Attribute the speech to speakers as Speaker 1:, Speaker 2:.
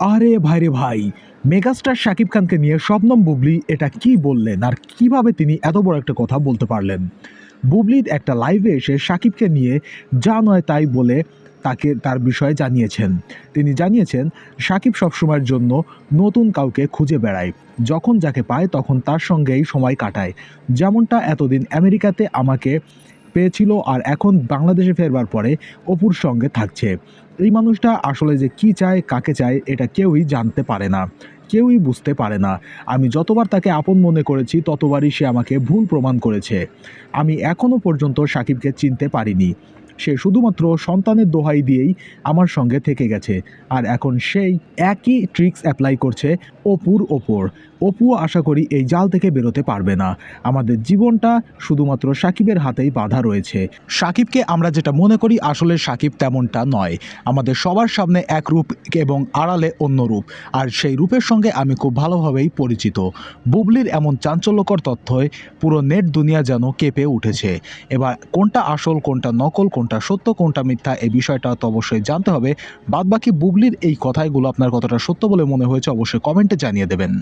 Speaker 1: আরে ভাই রে ভাই, মেগাস্টার শাকিব খানকে নিয়ে শবনম বুবলি এটা কি বললেন আর কীভাবে তিনি এত বড় একটা কথা বলতে পারলেন? বুবলির একটা লাইভে এসে শাকিবকে নিয়ে যা নয় তাই বলে তাকে তার বিষয়ে জানিয়েছেন। তিনি জানিয়েছেন সাকিব সবসময়ের জন্য নতুন কাউকে খুঁজে বেড়ায়। যখন যাকে পায় তখন তার সঙ্গেই সময় কাটায়। যেমনটা এতদিন আমেরিকাতে আমাকে পেয়েছিল আর এখন বাংলাদেশে ফেরবার পরে অপুর সঙ্গে থাকছে। এই মানুষটা আসলে যে কি চায়, কাকে চায়, এটা কেউই জানতে পারে না। কেউই বুঝতে পারে না। আমি যতবার তাকে আপন মনে করেছি, ততবারই সে আমাকে ভুল প্রমাণ করেছে। আমি এখনও পর্যন্ত সাকিবকে চিনতে পারিনি। সে শুধুমাত্র সন্তানের দোহাই দিয়েই আমার সঙ্গে থেকে গেছে। আর এখন সেই একই ট্রিক্স অ্যাপ্লাই করছে অপুর ওপর। অপুও আশা করি এই জাল থেকে বেরোতে পারবে না। আমাদের জীবনটা শুধুমাত্র সাকিবের হাতেই বাধা রয়েছে। সাকিবকে আমরা যেটা মনে করি, আসলে সাকিব তেমনটা নয়। আমাদের সবার সামনে এক রূপ এবং আড়ালে অন্য রূপ। আর সেই রূপের সঙ্গে আমি খুব ভালোভাবেই পরিচিত। বুবলির এমন চাঞ্চল্যকর তথ্যয় পুরো নেট দুনিয়া যেন কেঁপে উঠেছে। এবার কোনটা আসল, কোনটা নকল কোনটা সত্য, কোনটা মিথ্যা, এই বিষয়টা তো অবশ্যই জানতে হবে। বাদবাকি বুবলির এই কথাগুলো আপনার কতটা সত্য বলে মনে হয়েছে অবশ্যই কমেন্টে জানিয়ে দেবেন।